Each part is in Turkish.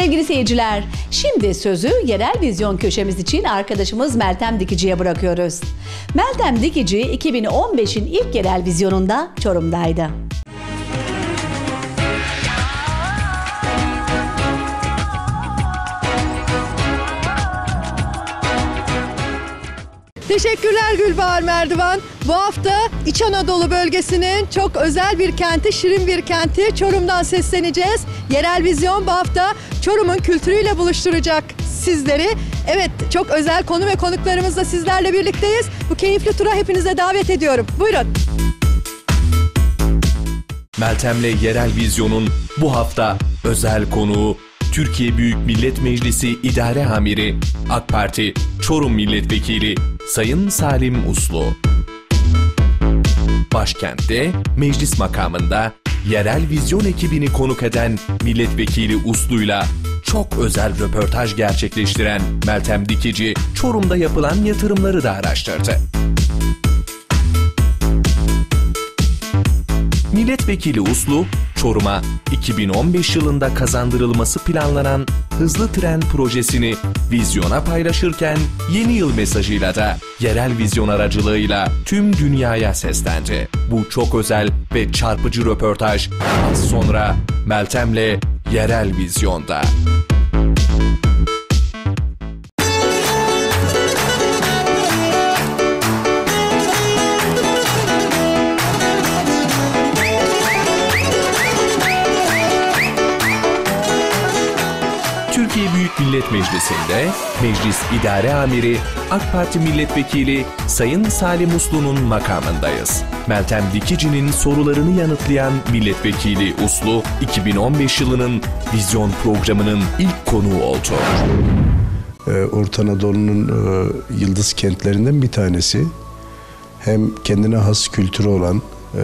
Sevgili seyirciler, şimdi sözü yerel vizyon köşemiz için arkadaşımız Meltem Dikici'ye bırakıyoruz. Meltem Dikici 2015'in ilk yerel vizyonunda Çorum'daydı. Teşekkürler Gülbahar Merdivan. Bu hafta İç Anadolu bölgesinin çok özel bir kenti, şirin bir kenti Çorum'dan sesleneceğiz. Yerel Vizyon bu hafta Çorum'un kültürüyle buluşturacak sizleri. Evet çok özel konu ve konuklarımızla sizlerle birlikteyiz. Bu keyifli tura hepinize davet ediyorum. Buyurun. Meltem'le Yerel Vizyon'un bu hafta özel konuğu Türkiye Büyük Millet Meclisi İdare Amiri AK Parti Çorum Milletvekili Sayın Salim Uslu. Başkentte meclis makamında yerel vizyon ekibini konuk eden milletvekili Uslu'yla çok özel röportaj gerçekleştiren Meltem Dikici Çorum'da yapılan yatırımları da araştırdı. Milletvekili Uslu, Çorum'a 2015 yılında kazandırılması planlanan hızlı tren projesini vizyona paylaşırken yeni yıl mesajıyla da yerel vizyon aracılığıyla tüm dünyaya seslendi. Bu çok özel ve çarpıcı röportaj az sonra Meltem'le Yerel Vizyon'da. Millet Meclisi'nde Meclis İdare Amiri AK Parti Milletvekili Sayın Salim Uslu'nun makamındayız. Meltem Dikici'nin sorularını yanıtlayan Milletvekili Uslu, 2015 yılının vizyon programının ilk konuğu oldu. Ee, Orta Anadolu'nun e, yıldız kentlerinden bir tanesi. Hem kendine has kültürü olan, e,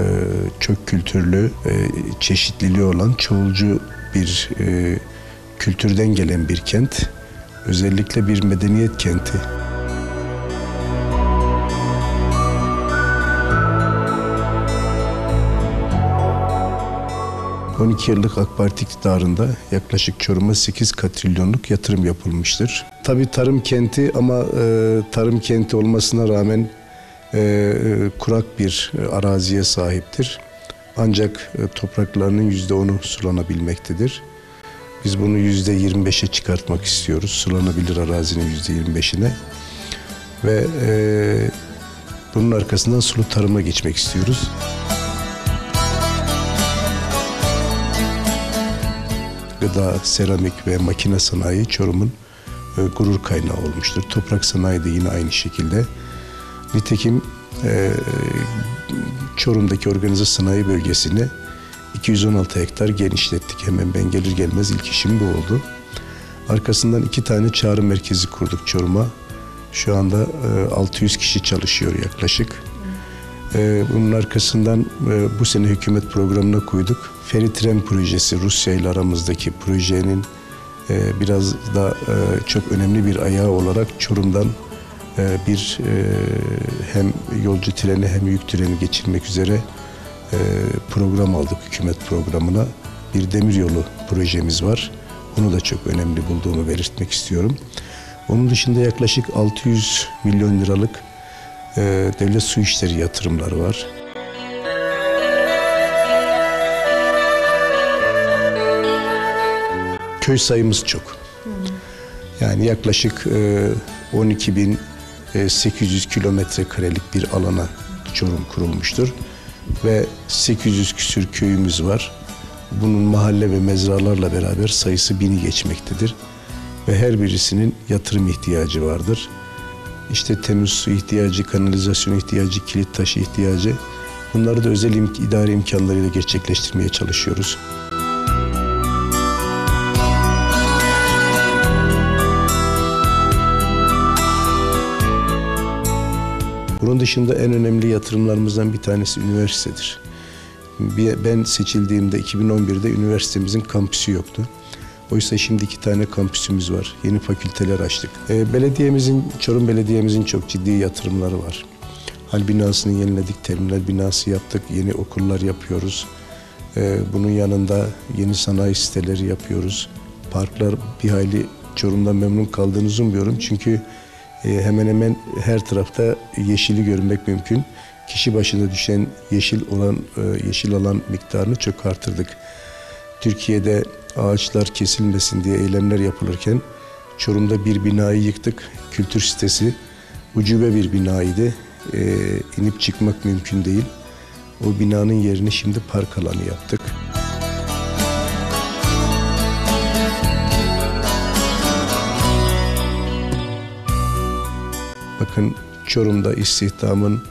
çok kültürlü, e, çeşitliliği olan, çoğulcu bir e, kültürden gelen bir kent. Özellikle bir medeniyet kenti. ...12 yıllık AK Parti iktidarında yaklaşık Çorum'a 8 katrilyonluk yatırım yapılmıştır. Tabii tarım kenti ama e, tarım kenti olmasına rağmen e, e, kurak bir araziye sahiptir. Ancak e, topraklarının %10'u sulanabilmektedir. Biz bunu yüzde 25'e çıkartmak istiyoruz. Sulanabilir arazinin yüzde 25'ine. Ve e, bunun arkasından sulu tarıma geçmek istiyoruz. Gıda, seramik ve makine sanayi Çorum'un e, gurur kaynağı olmuştur. Toprak sanayi de yine aynı şekilde. Nitekim e, Çorum'daki organize sanayi bölgesini 216 hektar genişlettik. Hemen ben gelir gelmez ilk işim bu oldu. Arkasından iki tane çağrı merkezi kurduk Çorum'a. Şu anda e, 600 kişi çalışıyor yaklaşık. E, bunun arkasından e, bu sene hükümet programına koyduk. Feri tren projesi Rusya ile aramızdaki projenin e, biraz da e, çok önemli bir ayağı olarak Çorum'dan e, bir e, hem yolcu treni hem yük treni geçirmek üzere e, program aldık hükümet programına. Bir demiryolu projemiz var. Onu da çok önemli bulduğumu belirtmek istiyorum. Onun dışında yaklaşık 600 milyon liralık e, devlet su işleri yatırımları var. Köy sayımız çok. Yani yaklaşık e, 12.800 kilometre karelik bir alana Çorum kurulmuştur ve 800 küsür köyümüz var. Bunun mahalle ve mezralarla beraber sayısı bini geçmektedir. Ve her birisinin yatırım ihtiyacı vardır. İşte temiz su ihtiyacı, kanalizasyon ihtiyacı, kilit taşı ihtiyacı. Bunları da özel im- idare imkanlarıyla gerçekleştirmeye çalışıyoruz. Bunun dışında en önemli yatırımlarımızdan bir tanesi üniversitedir. Ben seçildiğimde 2011'de üniversitemizin kampüsü yoktu. Oysa şimdi iki tane kampüsümüz var. Yeni fakülteler açtık. E, belediyemizin, Çorum Belediye'mizin çok ciddi yatırımları var. Hal binasını yeniledik, terminal binası yaptık, yeni okullar yapıyoruz. E, bunun yanında yeni sanayi siteleri yapıyoruz. parklar bir hayli Çorum'dan memnun kaldığınızı umuyorum. Çünkü hemen hemen her tarafta yeşili görmek mümkün. Kişi başına düşen yeşil olan e, yeşil alan miktarını çok artırdık. Türkiye'de ağaçlar kesilmesin diye eylemler yapılırken Çorum'da bir binayı yıktık. Kültür sitesi ucube bir binaydı. E, inip çıkmak mümkün değil. O binanın yerini şimdi park alanı yaptık. Bakın Çorum'da istihdamın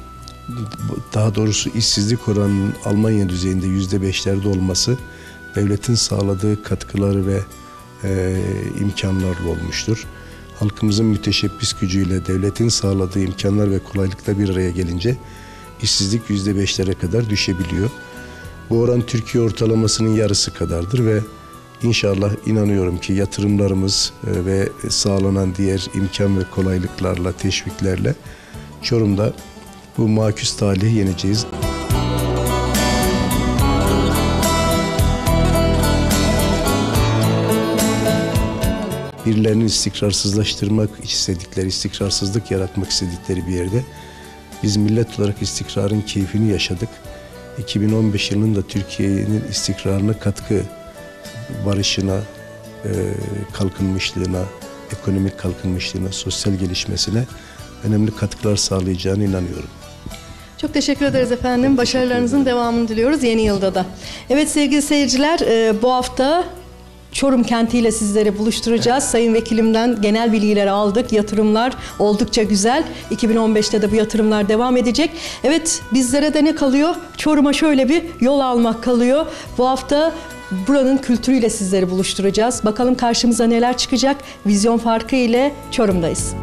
daha doğrusu işsizlik oranının Almanya düzeyinde yüzde beşlerde olması devletin sağladığı katkıları ve e, imkanlarla olmuştur. Halkımızın müteşebbis gücüyle devletin sağladığı imkanlar ve kolaylıkla bir araya gelince işsizlik yüzde beşlere kadar düşebiliyor. Bu oran Türkiye ortalamasının yarısı kadardır ve inşallah inanıyorum ki yatırımlarımız e, ve sağlanan diğer imkan ve kolaylıklarla, teşviklerle Çorum'da bu maküs talihi yeneceğiz. birilerinin istikrarsızlaştırmak istedikleri, istikrarsızlık yaratmak istedikleri bir yerde biz millet olarak istikrarın keyfini yaşadık. 2015 yılında Türkiye'nin istikrarına katkı, barışına, e, kalkınmışlığına, ekonomik kalkınmışlığına, sosyal gelişmesine önemli katkılar sağlayacağına inanıyorum. Çok teşekkür ederiz efendim. Başarılarınızın devamını diliyoruz yeni yılda da. Evet sevgili seyirciler e, bu hafta Çorum kentiyle sizleri buluşturacağız. Sayın Vekilimden genel bilgileri aldık. Yatırımlar oldukça güzel. 2015'te de bu yatırımlar devam edecek. Evet bizlere de ne kalıyor? Çorum'a şöyle bir yol almak kalıyor. Bu hafta buranın kültürüyle sizleri buluşturacağız. Bakalım karşımıza neler çıkacak? Vizyon farkı ile Çorum'dayız.